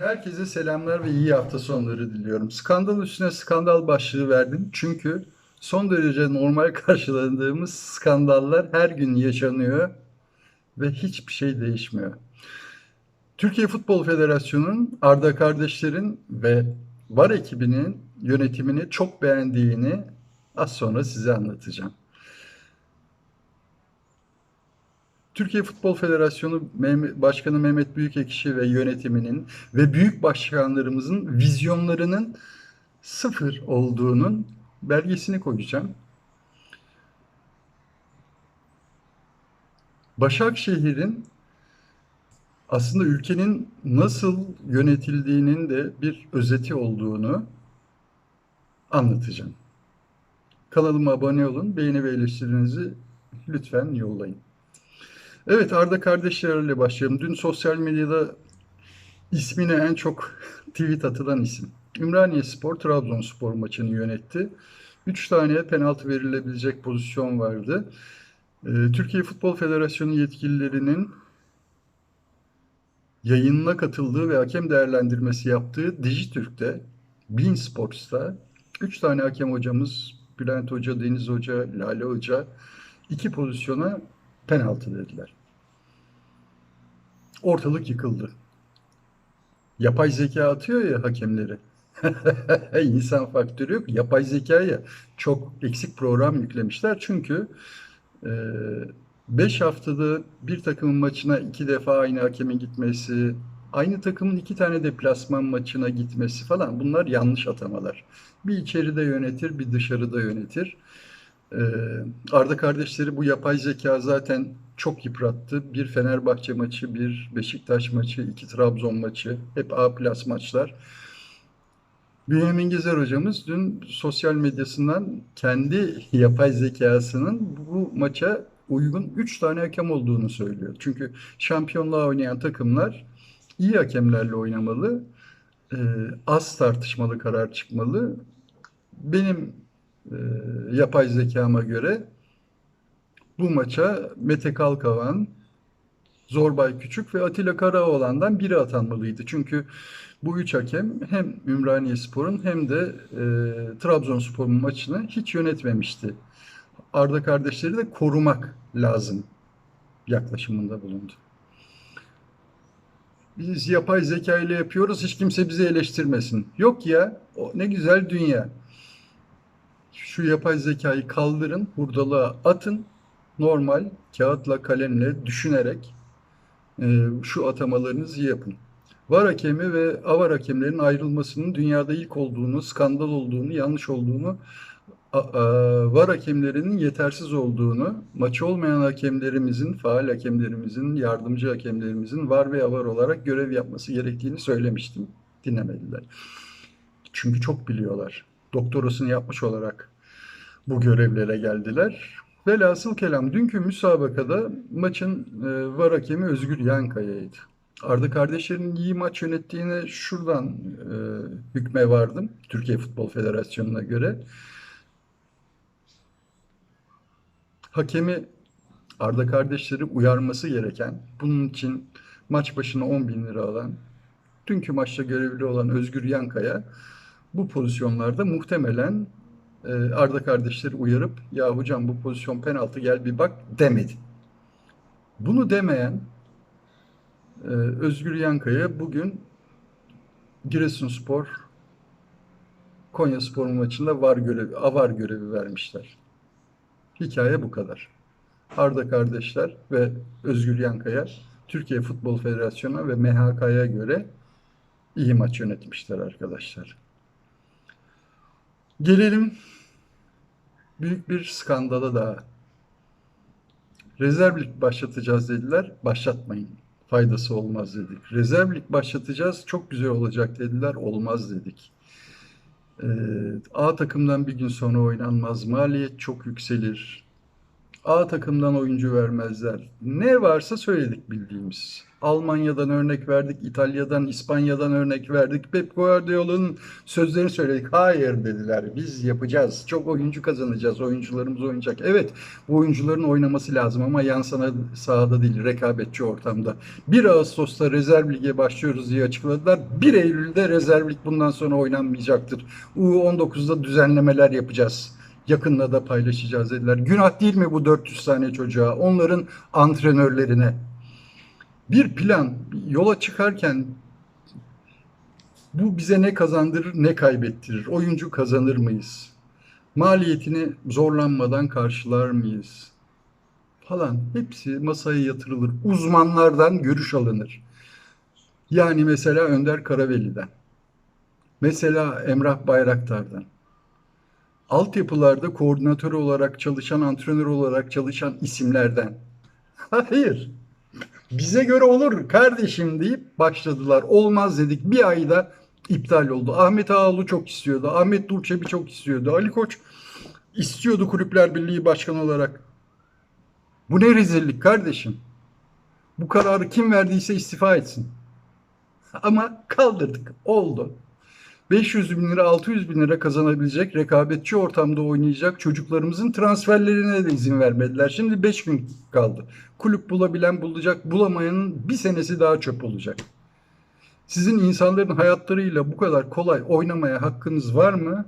Herkese selamlar ve iyi hafta sonları diliyorum. Skandal üstüne skandal başlığı verdim. Çünkü son derece normal karşıladığımız skandallar her gün yaşanıyor ve hiçbir şey değişmiyor. Türkiye Futbol Federasyonu'nun Arda kardeşlerin ve VAR ekibinin yönetimini çok beğendiğini az sonra size anlatacağım. Türkiye Futbol Federasyonu Başkanı Mehmet Büyükekşi ve yönetiminin ve büyük başkanlarımızın vizyonlarının sıfır olduğunun belgesini koyacağım. Başakşehir'in aslında ülkenin nasıl yönetildiğinin de bir özeti olduğunu anlatacağım. Kanalıma abone olun, beğeni ve eleştirinizi lütfen yollayın. Evet Arda kardeşlerle başlayalım. Dün sosyal medyada ismine en çok tweet atılan isim. Ümraniye Spor Trabzonspor maçını yönetti. Üç tane penaltı verilebilecek pozisyon vardı. Ee, Türkiye Futbol Federasyonu yetkililerinin yayınına katıldığı ve hakem değerlendirmesi yaptığı Dijitürk'te, Bein Sports'ta üç tane hakem hocamız Bülent Hoca, Deniz Hoca, Lale Hoca iki pozisyona penaltı dediler. Ortalık yıkıldı. Yapay zeka atıyor ya hakemleri. İnsan faktörü yok. Yapay zekaya çok eksik program yüklemişler. Çünkü 5 haftada bir takımın maçına iki defa aynı hakemin gitmesi, aynı takımın iki tane deplasman maçına gitmesi falan bunlar yanlış atamalar. Bir içeride yönetir, bir dışarıda yönetir. Ee, Arda kardeşleri bu yapay zeka zaten çok yıprattı. Bir Fenerbahçe maçı, bir Beşiktaş maçı, iki Trabzon maçı, hep A plus maçlar. Bünyamin Gezer hocamız dün sosyal medyasından kendi yapay zekasının bu maça uygun 3 tane hakem olduğunu söylüyor. Çünkü şampiyonluğa oynayan takımlar iyi hakemlerle oynamalı, e, az tartışmalı karar çıkmalı. Benim e, yapay zekama göre bu maça Mete Kalkavan, Zorbay Küçük ve Atilla Karaoğlan'dan biri atanmalıydı. Çünkü bu üç hakem hem Ümraniyespor'un hem de e, Trabzonspor'un maçını hiç yönetmemişti. Arda kardeşleri de korumak lazım yaklaşımında bulundu. Biz yapay zeka ile yapıyoruz, hiç kimse bizi eleştirmesin. Yok ya, o ne güzel dünya. Şu yapay zekayı kaldırın, hurdalığa atın, normal kağıtla kalemle düşünerek e, şu atamalarınızı yapın. VAR hakemi ve AVAR hakemlerin ayrılmasının dünyada ilk olduğunu, skandal olduğunu, yanlış olduğunu, a- a- VAR hakemlerinin yetersiz olduğunu, maçı olmayan hakemlerimizin, faal hakemlerimizin, yardımcı hakemlerimizin VAR ve AVAR olarak görev yapması gerektiğini söylemiştim. Dinlemediler. Çünkü çok biliyorlar. Doktorasını yapmış olarak bu görevlere geldiler. Velhasıl kelam dünkü müsabakada maçın e, VAR hakemi Özgür Yankaya'ydı. Arda kardeşlerinin iyi maç yönettiğine şuradan e, hükme vardım. Türkiye Futbol Federasyonu'na göre. Hakemi Arda kardeşleri uyarması gereken, bunun için maç başına 10 bin lira alan, dünkü maçta görevli olan Özgür Yankaya bu pozisyonlarda muhtemelen Arda kardeşleri uyarıp ya hocam bu pozisyon penaltı gel bir bak demedi. Bunu demeyen e, Özgür Yankaya bugün Giresunspor Konyaspor maçında var görevi, avar görevi vermişler. Hikaye bu kadar. Arda kardeşler ve Özgür Yankaya Türkiye Futbol Federasyonu ve MHK'ya göre iyi maç yönetmişler arkadaşlar. Gelelim büyük bir skandala daha. Rezerv lig başlatacağız dediler. Başlatmayın. Faydası olmaz dedik. Rezerv lig başlatacağız. Çok güzel olacak dediler. Olmaz dedik. Ee, A takımdan bir gün sonra oynanmaz. Maliyet çok yükselir. A takımdan oyuncu vermezler. Ne varsa söyledik bildiğimiz. Almanya'dan örnek verdik, İtalya'dan, İspanya'dan örnek verdik. Pep Guardiola'nın sözlerini söyledik. Hayır dediler. Biz yapacağız. Çok oyuncu kazanacağız. Oyuncularımız oynayacak. Evet, bu oyuncuların oynaması lazım ama yan sana sahada değil, rekabetçi ortamda. 1 Ağustos'ta rezerv lige başlıyoruz diye açıkladılar. 1 Eylül'de rezerv lig bundan sonra oynanmayacaktır. U19'da düzenlemeler yapacağız. Yakında da paylaşacağız dediler. Günah değil mi bu 400 tane çocuğa? Onların antrenörlerine. Bir plan yola çıkarken bu bize ne kazandırır ne kaybettirir? Oyuncu kazanır mıyız? Maliyetini zorlanmadan karşılar mıyız? Falan hepsi masaya yatırılır. Uzmanlardan görüş alınır. Yani mesela Önder Karaveli'den. Mesela Emrah Bayraktar'dan. Altyapılarda koordinatör olarak çalışan, antrenör olarak çalışan isimlerden. Hayır. Bize göre olur kardeşim deyip başladılar. Olmaz dedik. Bir ayda iptal oldu. Ahmet Ağaoğlu çok istiyordu. Ahmet Durçebi çok istiyordu. Ali Koç istiyordu Kulüpler Birliği Başkanı olarak. Bu ne rezillik kardeşim? Bu kararı kim verdiyse istifa etsin. Ama kaldırdık. Oldu. 500 bin lira 600 bin lira kazanabilecek rekabetçi ortamda oynayacak çocuklarımızın transferlerine de izin vermediler. Şimdi 5 gün kaldı. Kulüp bulabilen bulacak bulamayanın bir senesi daha çöp olacak. Sizin insanların hayatlarıyla bu kadar kolay oynamaya hakkınız var mı?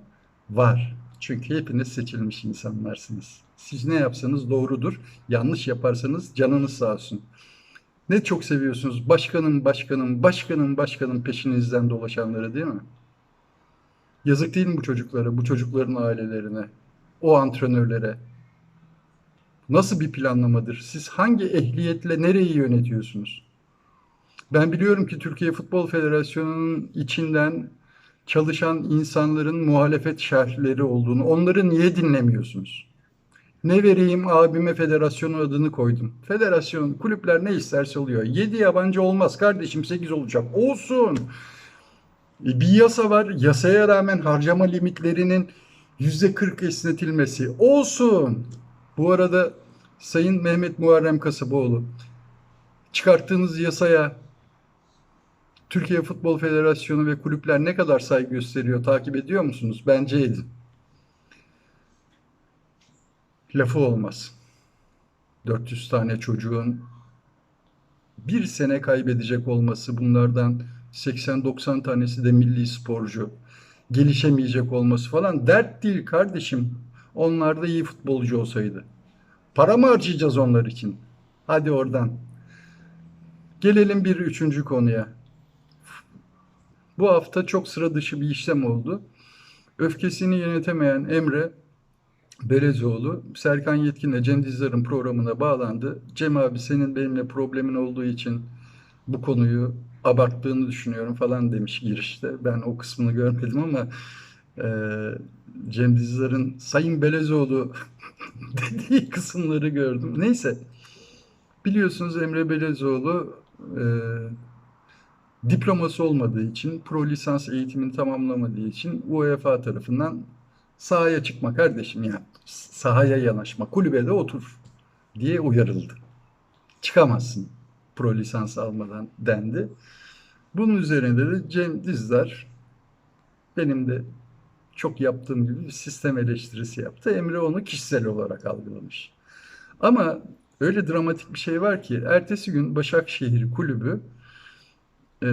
Var. Çünkü hepiniz seçilmiş insanlarsınız. Siz ne yapsanız doğrudur. Yanlış yaparsanız canınız sağ olsun. Ne çok seviyorsunuz başkanım başkanım başkanım başkanım peşinizden dolaşanları değil mi? Yazık değil mi bu çocuklara, bu çocukların ailelerine, o antrenörlere? Nasıl bir planlamadır? Siz hangi ehliyetle nereyi yönetiyorsunuz? Ben biliyorum ki Türkiye Futbol Federasyonu'nun içinden çalışan insanların muhalefet şerhleri olduğunu, onları niye dinlemiyorsunuz? Ne vereyim abime federasyonun adını koydum. Federasyon, kulüpler ne isterse oluyor. 7 yabancı olmaz kardeşim 8 olacak. Olsun. Bir yasa var. Yasaya rağmen harcama limitlerinin yüzde 40 esnetilmesi. Olsun. Bu arada Sayın Mehmet Muharrem Kasaboğlu çıkarttığınız yasaya Türkiye Futbol Federasyonu ve kulüpler ne kadar saygı gösteriyor takip ediyor musunuz? Bence edin. Lafı olmaz. 400 tane çocuğun bir sene kaybedecek olması bunlardan 80-90 tanesi de milli sporcu. Gelişemeyecek olması falan dert değil kardeşim. Onlar da iyi futbolcu olsaydı. Para mı harcayacağız onlar için? Hadi oradan. Gelelim bir üçüncü konuya. Bu hafta çok sıra dışı bir işlem oldu. Öfkesini yönetemeyen Emre Belezoğlu, Serkan Yetkin'le Cem Dizdar'ın programına bağlandı. Cem abi senin benimle problemin olduğu için bu konuyu abarttığını düşünüyorum falan demiş girişte. Ben o kısmını görmedim ama e, Cem Dizdar'ın Sayın Belezoğlu dediği kısımları gördüm. Neyse. Biliyorsunuz Emre Belezoğlu e, diploması olmadığı için, pro lisans eğitimini tamamlamadığı için UEFA tarafından sahaya çıkma kardeşim ya. Sahaya yanaşma, kulübede otur diye uyarıldı. Çıkamazsın pro lisans almadan dendi. Bunun üzerine de Cem Dizdar benim de çok yaptığım gibi bir sistem eleştirisi yaptı. Emre onu kişisel olarak algılamış. Ama öyle dramatik bir şey var ki ertesi gün Başakşehir kulübü e,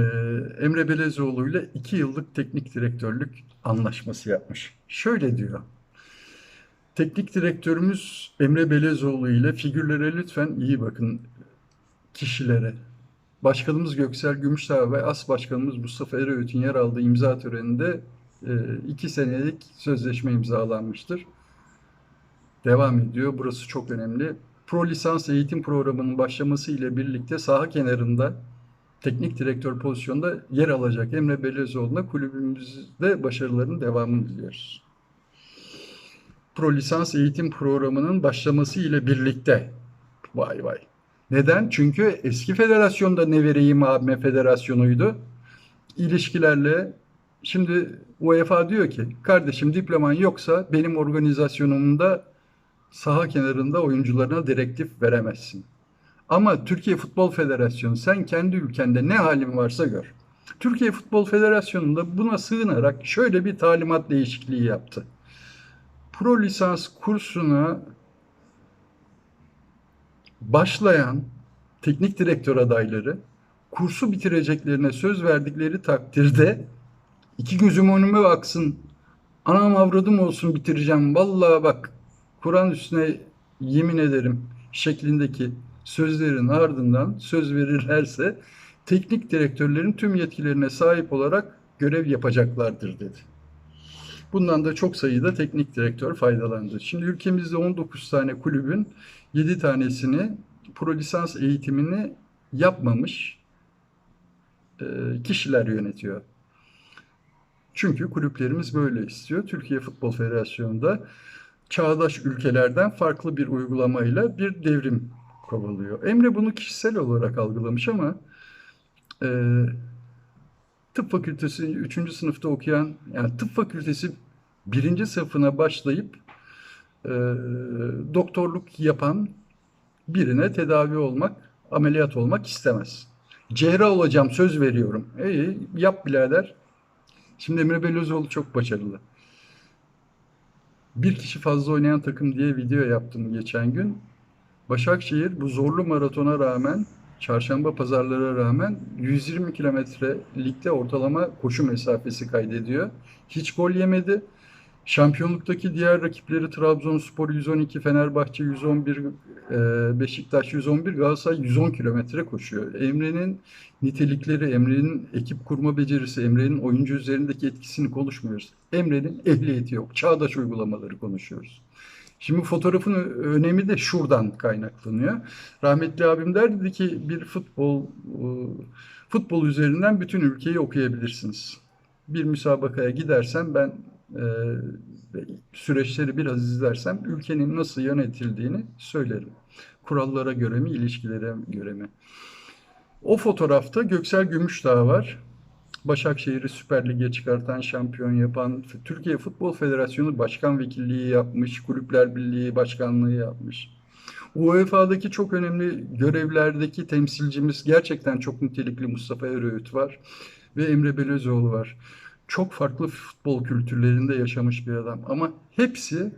Emre Belezoğlu ile iki yıllık teknik direktörlük anlaşması yapmış. Şöyle diyor. Teknik direktörümüz Emre Belezoğlu ile figürlere lütfen iyi bakın kişilere. Başkanımız Göksel Gümüşdağ ve As Başkanımız Mustafa Ereğüt'ün yer aldığı imza töreninde e, iki senelik sözleşme imzalanmıştır. Devam ediyor. Burası çok önemli. Pro lisans eğitim programının başlaması ile birlikte saha kenarında teknik direktör pozisyonda yer alacak Emre Belezoğlu'na kulübümüzde başarıların devamını diliyoruz. Pro lisans eğitim programının başlaması ile birlikte vay vay. Neden? Çünkü eski federasyonda ne vereyim abime federasyonuydu. İlişkilerle şimdi UEFA diyor ki kardeşim diploman yoksa benim organizasyonumda saha kenarında oyuncularına direktif veremezsin. Ama Türkiye Futbol Federasyonu sen kendi ülkende ne halin varsa gör. Türkiye Futbol Federasyonu da buna sığınarak şöyle bir talimat değişikliği yaptı. Pro lisans kursuna başlayan teknik direktör adayları kursu bitireceklerine söz verdikleri takdirde iki gözüm önüme baksın anam avradım olsun bitireceğim vallahi bak Kur'an üstüne yemin ederim şeklindeki sözlerin ardından söz verirlerse teknik direktörlerin tüm yetkilerine sahip olarak görev yapacaklardır dedi. Bundan da çok sayıda teknik direktör faydalandı. Şimdi ülkemizde 19 tane kulübün 7 tanesini pro lisans eğitimini yapmamış e, kişiler yönetiyor. Çünkü kulüplerimiz böyle istiyor. Türkiye Futbol Federasyonu'nda da çağdaş ülkelerden farklı bir uygulamayla bir devrim kovalıyor. Emre bunu kişisel olarak algılamış ama e, tıp fakültesi 3. sınıfta okuyan yani tıp fakültesi 1. sınıfına başlayıp e, doktorluk yapan birine tedavi olmak, ameliyat olmak istemez. Cerrah olacağım söz veriyorum. İyi yap birader. Şimdi Emre Belözoğlu çok başarılı. Bir kişi fazla oynayan takım diye video yaptım geçen gün. Başakşehir bu zorlu maratona rağmen, çarşamba pazarlara rağmen 120 kilometre ligde ortalama koşu mesafesi kaydediyor. Hiç gol yemedi. Şampiyonluktaki diğer rakipleri Trabzonspor 112, Fenerbahçe 111, e, Beşiktaş 111, Galatasaray 110 kilometre koşuyor. Emre'nin nitelikleri, Emre'nin ekip kurma becerisi, Emre'nin oyuncu üzerindeki etkisini konuşmuyoruz. Emre'nin ehliyeti yok. Çağdaş uygulamaları konuşuyoruz. Şimdi fotoğrafın önemi de şuradan kaynaklanıyor. Rahmetli abim derdi ki bir futbol e, futbol üzerinden bütün ülkeyi okuyabilirsiniz. Bir müsabakaya gidersem ben süreçleri biraz izlersem ülkenin nasıl yönetildiğini söylerim. Kurallara göre mi, ilişkilere göre mi? O fotoğrafta Göksel Gümüşdağ var. Başakşehir'i Süper Lig'e çıkartan, şampiyon yapan, Türkiye Futbol Federasyonu Başkan Vekilliği yapmış, Kulüpler Birliği Başkanlığı yapmış. UEFA'daki çok önemli görevlerdeki temsilcimiz gerçekten çok nitelikli Mustafa Eröğüt var ve Emre Belözoğlu var. Çok farklı futbol kültürlerinde yaşamış bir adam ama hepsi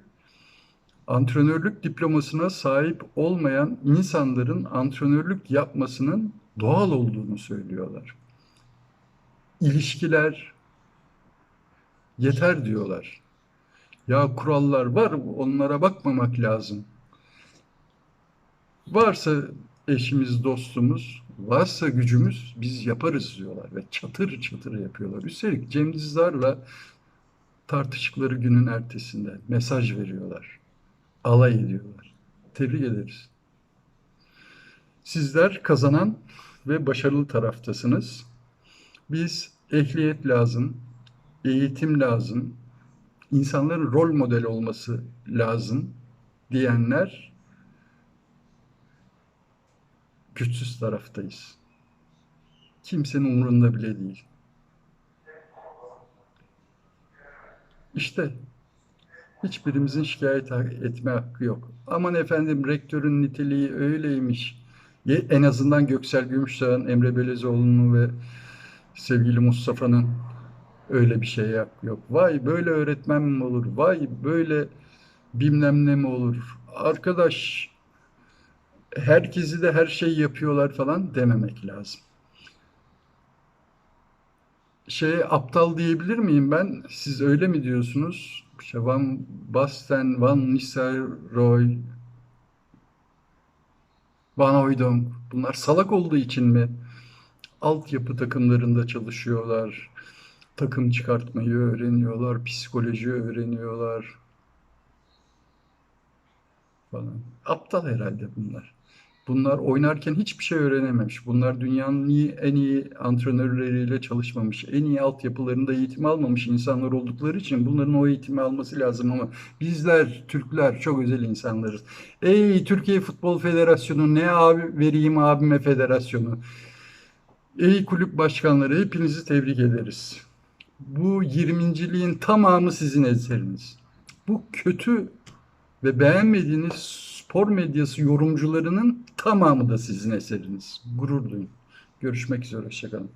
antrenörlük diplomasına sahip olmayan insanların antrenörlük yapmasının doğal olduğunu söylüyorlar. İlişkiler yeter diyorlar. Ya kurallar var, onlara bakmamak lazım. Varsa eşimiz, dostumuz, varsa gücümüz biz yaparız diyorlar ve çatır çatır yapıyorlar. Üstelik Cem Dizdar'la tartışıkları günün ertesinde mesaj veriyorlar. Alay ediyorlar. Tebrik ederiz. Sizler kazanan ve başarılı taraftasınız. Biz ehliyet lazım, eğitim lazım, insanların rol model olması lazım diyenler güçsüz taraftayız. Kimsenin umurunda bile değil. İşte hiçbirimizin şikayet etme hakkı yok. Aman efendim rektörün niteliği öyleymiş. En azından Göksel Gümüşdağ'ın, Emre Belezoğlu'nun ve sevgili Mustafa'nın öyle bir şey yok. Vay böyle öğretmen mi olur? Vay böyle bilmem ne mi olur? Arkadaş herkesi de her şeyi yapıyorlar falan dememek lazım. Şey aptal diyebilir miyim ben? Siz öyle mi diyorsunuz? İşte Van Basten, Van Nistelrooy, Van Hooijdonk bunlar salak olduğu için mi altyapı takımlarında çalışıyorlar? Takım çıkartmayı öğreniyorlar, psikoloji öğreniyorlar falan. Aptal herhalde bunlar. Bunlar oynarken hiçbir şey öğrenememiş. Bunlar dünyanın iyi, en iyi antrenörleriyle çalışmamış. En iyi altyapılarında eğitim almamış insanlar oldukları için bunların o eğitimi alması lazım ama bizler Türkler çok özel insanlarız. Ey Türkiye Futbol Federasyonu ne abi vereyim abime federasyonu. Ey kulüp başkanları hepinizi tebrik ederiz. Bu 20.liğin tamamı sizin eseriniz. Bu kötü ve beğenmediğiniz spor medyası yorumcularının tamamı da sizin eseriniz. Gurur duyun. Görüşmek üzere. Hoşçakalın.